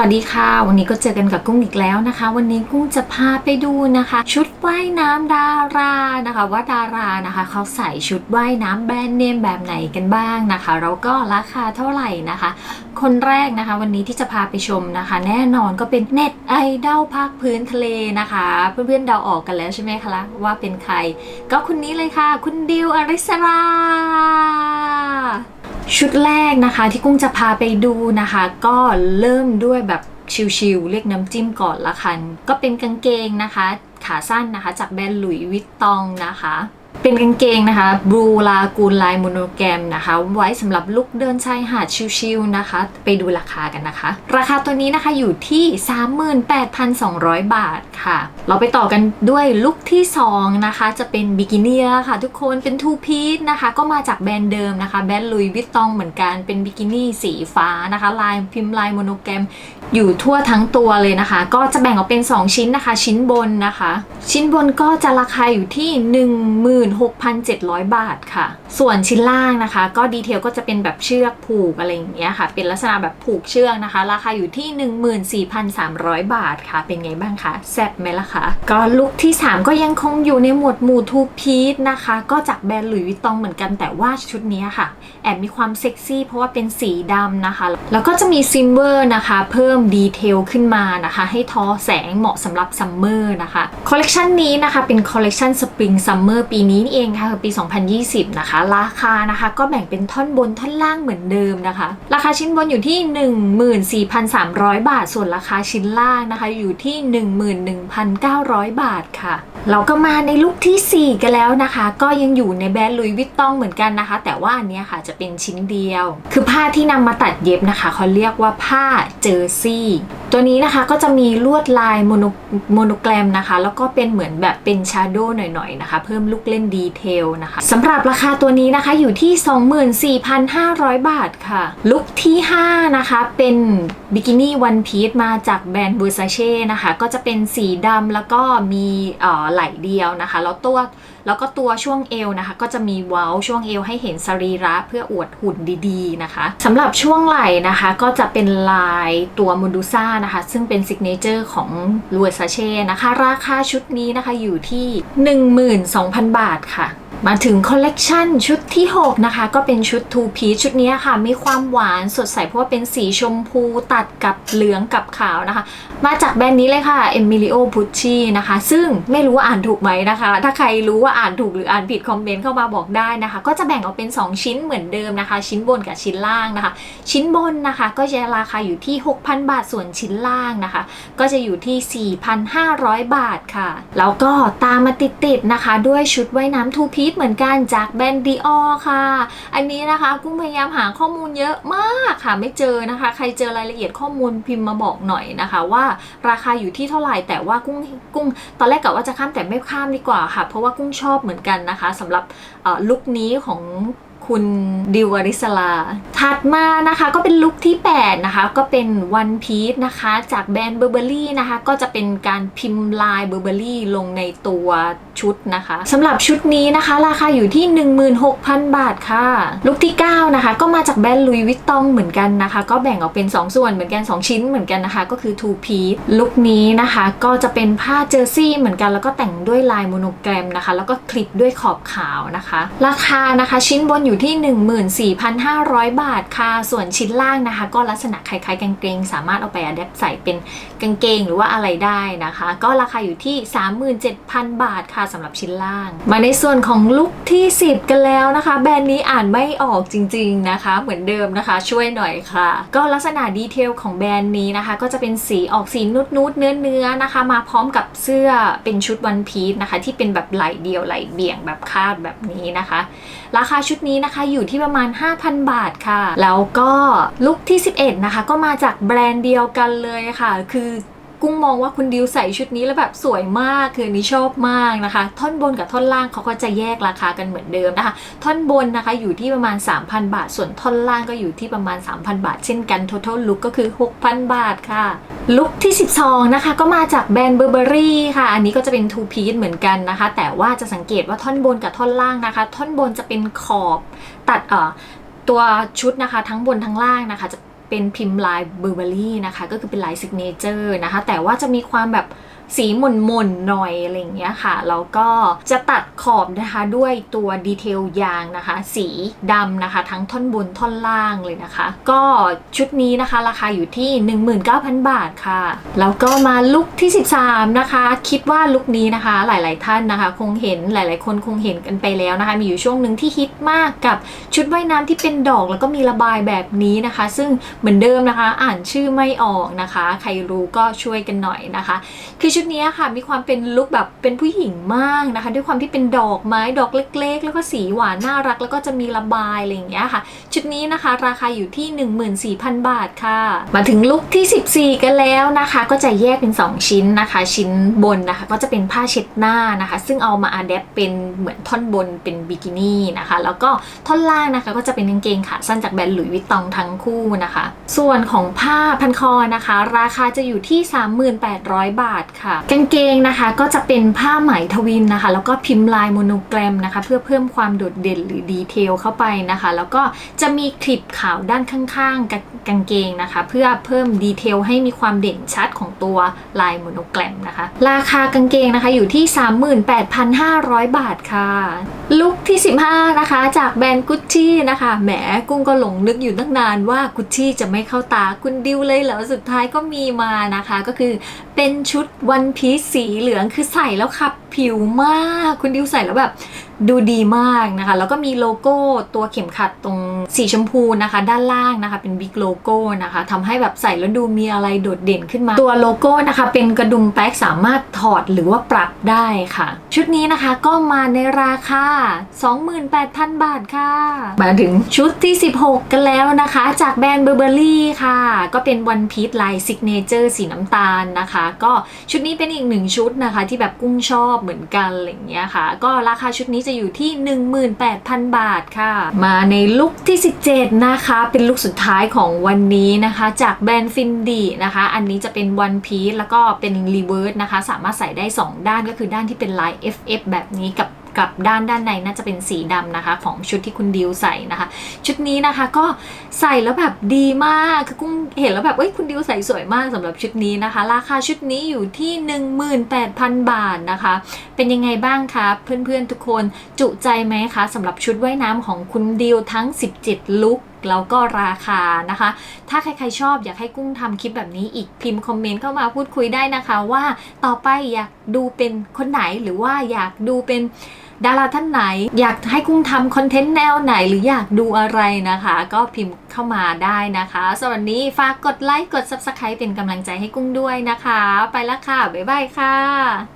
วัสดีค่ะ วันนี้ก็เจอกันกับกุ้งอีกแล้วนะคะ วันนี้กุ้งจะพาไปดูนะคะ ชุดว่ายน้ำดารานะคะ ว่าดารานะคะ เขาใส่ชุดว่ายน้ำแบรนด์เนมแบบไหนกันบ้างนะคะ แล้วก็ราคาเท่าไหร่นะคะ คนแรกนะคะ วันนี้ที่จะพาไปชมนะคะ แน่นอนก็เป็นเน็ตไอดอลภาคพื้นทะเลนะคะ เพื่อนๆเดาออกกันแล้วใช่ไหมคะว่าเป็นใคร ก็คนนี้เลยค่ะ คุณดิวอริสรา ชุดแรกนะคะที่กุ้งจะพาไปดูนะคะ ก็เริ่มด้วยแบบชิวๆเรียกน้ำจิ้มก่อนละคัน ก็เป็นกางเกงนะคะ ขาสั้นนะคะ จากแบรนด์หลุยวิตตองนะคะ เป็นกางเกงนะคะบลูลากูลลายโมโนแกรมนะคะ ไว้สำหรับลุกเดินชายหาดชิวๆนะคะ ไปดูราคากันนะคะ ราคาตัวนี้นะคะอยู่ที่ 38,200 บาทค่ะ เราไปต่อกันด้วยลุกที่ 2 นะคะ จะเป็นบิกินี่ค่ะทุกคนเป็นทูพีซนะคะ ก็มาจากแบรนด์เดิมนะคะ แบรนด์ลุยวิตตองเหมือนกันเป็นบิกินี่สีฟ้านะคะ ลายพิมพ์ลายโมโนแกรมอยู่ทั่วทั้งตัวเลยนะคะ ก็จะแบ่งออกเป็น 2 ชิ้นนะคะ ชิ้นบนนะคะ ชิ้นบนก็จะราคาอยู่ที่16,700 บาทค่ะ ส่วนชิ้นล่างนะคะ ก็ดีเทลก็จะเป็นแบบเชือกผูกอะไรอย่างเงี้ยค่ะ เป็นลักษณะแบบผูกเชือกนะคะ ราคาอยู่ที่ 14,300 บาทค่ะ เป็นไงบ้างคะแซ่บไหมล่ะคะ ก็ลุคที่ 3 ก็ยังคงอยู่ในหมวดหมู่ทูพีซนะคะ ก็จากแบรนด์หลุยส์วิตตองเหมือนกันแต่ว่าชุดนี้ค่ะ แอบมีความเซ็กซี่เพราะว่าเป็นสีดำนะคะ แล้วก็จะมีซิมเวอร์นะคะ เพิ่มดีเทลขึ้นมานะคะ ให้ทอแสงเหมาะสำหรับซัมเมอร์นะคะคอลเลกชันนี้นะคะเป็นคอลเลกชันสปริงซัมเมอร์ปีนี้นี่เองค่ะคือปี 2020 นะคะ ราคานะคะก็แบ่งเป็นท่อนบนท่อนล่างเหมือนเดิมนะคะ ราคาชิ้นบนอยู่ที่ 14,300 บาท ส่วนราคาชิ้นล่างนะคะ อยู่ที่ 11,900 บาทค่ะ เราก็มาในลุคทีสี่4 กันแล้วนะคะ ก็ยังอยู่ในแบรนด์ลุยวิตตองเหมือนกันนะคะ แต่ว่าอันเนี้ยค่ะจะเป็นชิ้นเดียว คือผ้าที่นำมาตัดเย็บนะคะเขาเรียกว่าผ้าเจอซี่ตัวนี้นะคะก็จะมีลวดลายโมโนโมโนแกรมนะคะ แล้วก็เป็นเหมือนแบบเป็นชาร์โดหน่อยๆนะคะ เพิ่มลูกเล่นดีเทลนะคะสำหรับราคาตัวนี้นะคะอยู่ที่ 24,500 บาทค่ะ ลุคที่ 5 นะคะ เป็นบิกินี่วันพีซมาจากแบรนด์ Versace นะคะ ก็จะเป็นสีดำแล้วก็มีเอ่อไหล่เดียวนะคะ แล้วตัว แล้วก็ตัวช่วงเอวนะคะ ก็จะมีเว้าช่วงเอวให้เห็นสรีระเพื่ออวดหุ่นดีๆนะคะสำหรับช่วงไหล่นะคะก็จะเป็นลายตัวมูดูซ่านะคะ ซึ่งเป็นซิกเนเจอร์ของลูเอซาเช่นะคะ ราคาชุดนี้นะคะอยู่ที่ 12,000 บาทค่ะ มาถึงคอลเลกชันชุดที่ 6 นะคะ ก็เป็นชุด two piece ชุดนี้ค่ะ มีความหวานสดใสเพราะว่าเป็นสีชมพูตัดกับเหลืองกับขาวนะคะ มาจากแบรนด์นี้เลยค่ะ Emilio Pucci นะคะ ซึ่งไม่รู้ว่าอ่านถูกไหมนะคะ ถ้าใครรู้ว่าอ่านถูกหรืออ่านผิดคอมเมนต์เข้ามาบอกได้นะคะ ก็จะแบ่งออกเป็น 2 ชิ้นเหมือนเดิมนะคะ ชิ้นบนกับชิ้นล่างนะคะ ชิ้นบนนะคะก็จะราคาอยู่ที่ 6,000 บาทส่วนชิ้นล่างนะคะ ก็จะอยู่ที่ 4,500 บาทค่ะแล้วก็ตามมาติดๆนะคะ ด้วยชุดว่ายน้ำทูพีซเหมือนกันจากแบรนด์ดีออค่ะ อันนี้นะคะกุ้งพยายามหาข้อมูลเยอะมากค่ะไม่เจอนะคะ ใครเจอรายละเอียดข้อมูลพิมพ์มาบอกหน่อยนะคะ ว่าราคาอยู่ที่เท่าไหร่แต่ว่ากุ้งกุ้ง ตอนแรกกะว่าจะข้ามแต่ไม่ข้ามดีกว่าค่ะ เพราะว่ากุ้งชอบเหมือนกันนะคะสำหรับลุคนี้ของ คุณดิวอริสลา ถัดมานะคะก็เป็นลุคที่ 8 นะคะ ก็เป็นวันพีซนะคะ จากแบรนด์เบอร์เบอรี่นะคะ ก็จะเป็นการพิมพ์ลายเบอร์เบอรี่ลงในตัวชุดนะคะสำหรับชุดนี้นะคะ ราคาอยู่ที่ 16,000 บาทค่ะ ลุคที่ 9 นะคะ ก็มาจากแบรนด์ลุยวิตตองเหมือนกันนะคะ ก็แบ่งออกเป็น 2 ส่วนเหมือนกัน 2 ชิ้นเหมือนกันนะคะ ก็คือ two piece ลุคนี้นะคะก็จะเป็นผ้าเจอร์ซี่เหมือนกันแล้วก็แต่งด้วยลายโมโนแกรมนะคะ แล้วก็คลิปด้วยขอบขาวนะคะ ราคานะคะชิ้นบนอยู่อยู่ที่ 14,500 บาทค่ะ ส่วนชิ้นล่างนะคะ ก็ลักษณะคล้ายๆกางเกง สามารถเอาไปอัดแอปใส่เป็นกางเกงหรือว่าอะไรได้นะคะ ก็ราคาอยู่ที่ 37,000 บาทค่ะสำหรับชิ้นล่าง มาในส่วนของลุคที่ 10 กันแล้วนะคะ แบรนด์นี้อ่านไม่ออกจริง ๆนะคะ เหมือนเดิมนะคะ ช่วยหน่อยค่ะ ก็ลักษณะดีเทลของแบรนด์นี้นะคะ ก็จะเป็นสีออกสีนุดๆเนื้อๆนะคะ มาพร้อมกับเสื้อเป็นชุดวันพีซนะคะ ที่เป็นแบบไหลเดียวไหลเบี่ยงแบบคาดแบบนี้นะคะ ราคาชุดนี้นะคะอยู่ที่ประมาณ 5,000 บาทค่ะ แล้วก็ลุคที่ 11 นะคะ ก็มาจากแบรนด์เดียวกันเลยค่ะ คือ กุ้งมองว่าคุณดิวใส่ชุดนี้แล้วแบบสวยมากคือนนี้ชอบมากนะคะ ท่อนบนกับท่อนล่างเขาก็จะแยกราคากันเหมือนเดิมนะคะ ท่อนบนนะคะอยู่ที่ประมาณ 3,000 บาท ส่วนท่อนล่างก็อยู่ที่ประมาณ 3,000 บาท เช่นกัน total look ก็คือ 6,000 บาทค่ะ ลุคที่ 12 นะคะ ก็มาจากแบรนด์เบอร์เบอรี่ค่ะ อันนี้ก็จะเป็น two piece เหมือนกันนะคะ แต่ว่าจะสังเกตว่าท่อนบนกับท่อนล่างนะคะ ท่อนบนจะเป็นขอบตัดเอ่อตัวชุดนะคะ ทั้งบนทั้งล่างนะคะจะ เป็นพิมพ์ลายเบอร์เบอรี่นะคะ ก็คือเป็นลายซิกเนเจอร์นะคะ แต่ว่าจะมีความแบบ สีหม่นๆหน่อยอะไรอย่างเงี้ยค่ะ แล้วก็จะตัดขอบนะคะด้วยตัวดีเทลยางนะคะ สีดำนะคะ ทั้งท่อนบนท่อนล่างเลยนะคะ ก็ชุดนี้นะคะ ราคาอยู่ที่ 19,000 บาทค่ะ แล้วก็มาลุคที่ 13 นะคะ คิดว่าลุคนี้นะคะ หลายๆท่านนะคะ คงเห็นหลายๆ คนคงเห็นกันไปแล้วนะคะ มีอยู่ช่วงหนึ่งที่ฮิตมากกับชุดว่ายน้ำที่เป็นดอกแล้วก็มีระบายแบบนี้นะคะ ซึ่งเหมือนเดิมนะคะ อ่านชื่อไม่ออกนะคะ ใครรู้ก็ช่วยกันหน่อยนะคะ คือชุดนี้ค่ะมีความเป็นลุคแบบเป็นผู้หญิงมากนะคะ ด้วยความที่เป็นดอกไม้ดอกเล็ก ๆ แล้วก็สีหวานน่ารัก แล้วก็จะมีระบายอะไรอย่างเงี้ยค่ะ ชุดนี้นะคะราคาอยู่ที่ 14,000 บาทค่ะ มาถึงลุคที่ 14 กันแล้วนะคะ ก็จะแยกเป็น 2 ชิ้นนะคะ ชิ้นบนนะคะ ก็จะเป็นผ้าเช็ดหน้านะคะ ซึ่งเอามาอัดแอปเป็นเหมือนท่อนบนเป็นบิกินี่นะคะ แล้วก็ท่อนล่างนะคะ ก็จะเป็นกางเกงขาสั้นจากแบรนด์หลุยส์วิตตองทั้งคู่นะคะ ส่วนของผ้าพันคอนะคะ ราคาจะอยู่ที่ 38,000 บาทค่ะกางเกงนะคะก็จะเป็นผ้าไหมทวินนะคะ แล้วก็พิมพ์ลายโมโนแกรมนะคะ เพื่อเพิ่มความโดดเด่นหรือดีเทลเข้าไปนะคะ แล้วก็จะมีคลิปขาวด้านข้างๆกับกางเกงนะคะ เพื่อเพิ่มดีเทลให้มีความเด่นชัดของตัวลายโมโนแกรมนะคะ ราคากางเกงนะคะอยู่ที่ 38,500 บาทค่ะลุคที่ 15 นะคะ จากแบรนด์กุชชี่นะคะแหมกุ้งก็หลงนึกอยู่ตั้งนานว่ากุชชี่จะไม่เข้าตาคุณดิวเลยเหรอสุดท้ายก็มีมานะคะ ก็คือ เป็นชุดวันพีซสีเหลืองคือใส่แล้วขับผิวมาก คุณดิวใส่แล้วแบบ ดูดีมากนะคะ แล้วก็มีโลโก้ตัวเข็มขัดตรงสีชมพูนะคะ ด้านล่างนะคะเป็นบิ๊กโลโก้นะคะทำให้แบบใส่แล้วดูมีอะไรโดดเด่นขึ้นมา ตัวโลโก้นะคะ เป็นกระดุมแป๊กสามารถถอดหรือว่าปรับได้ค่ะ ชุดนี้นะคะก็มาในราคา 28,000 บาทค่ะ มาถึงชุดที่ 16 กันแล้วนะคะ จากแบรนด์เบอร์เบอรี่ค่ะ ก็เป็นวันพีชลายซิกเนเจอร์สีน้ำตาลนะคะ ก็ชุดนี้เป็นอีกหนึ่งชุดนะคะ ที่แบบกุ้งชอบเหมือนกันอะไรอย่างเงี้ยค่ะ ก็ราคาชุดนี้จะอยู่ที่ 18,000 บาทค่ะ มาในลุคที่ 17 นะคะ เป็นลุคสุดท้ายของวันนี้นะคะ จากแบรนด์ฟินดีนะคะ อันนี้จะเป็นวันพีซแล้วก็เป็นรีเวิร์สนะคะ สามารถใส่ได้ 2 ด้านก็คือด้านที่เป็นลาย FF แบบนี้กับ กับด้านด้านในน่าจะเป็นสีดำนะคะ ของชุดที่คุณดิวใส่นะคะ ชุดนี้นะคะก็ใส่แล้วแบบดีมากคือกุ้งเห็นแล้วแบบเอ้ยคุณดิวใส่สวยมากสำหรับชุดนี้นะคะ ราคาชุดนี้อยู่ที่ 18,000 บาทนะคะ เป็นยังไงบ้างคะเพื่อนๆทุกคนจุใจไหมคะสำหรับชุดว่ายน้ำของคุณดิวทั้ง 17 ลุคแล้วก็ราคานะคะ ถ้าใครๆชอบอยากให้กุ้งทำคลิปแบบนี้อีกพิมพ์คอมเมนต์เข้ามาพูดคุยได้นะคะ ว่าต่อไปอยากดูเป็นคนไหนหรือว่าอยากดูเป็น ดาราท่านไหน อยากให้กุ้งทำคอนเทนต์แนวไหนหรืออยากดูอะไรนะคะ ก็พิมพ์เข้ามาได้นะคะสวันนี้ฝากกดไลค์กด Subscribe เป็นกำลังใจให้กุ้งด้วยนะคะ ไปละค่ะ บ๊ายบายค่ะ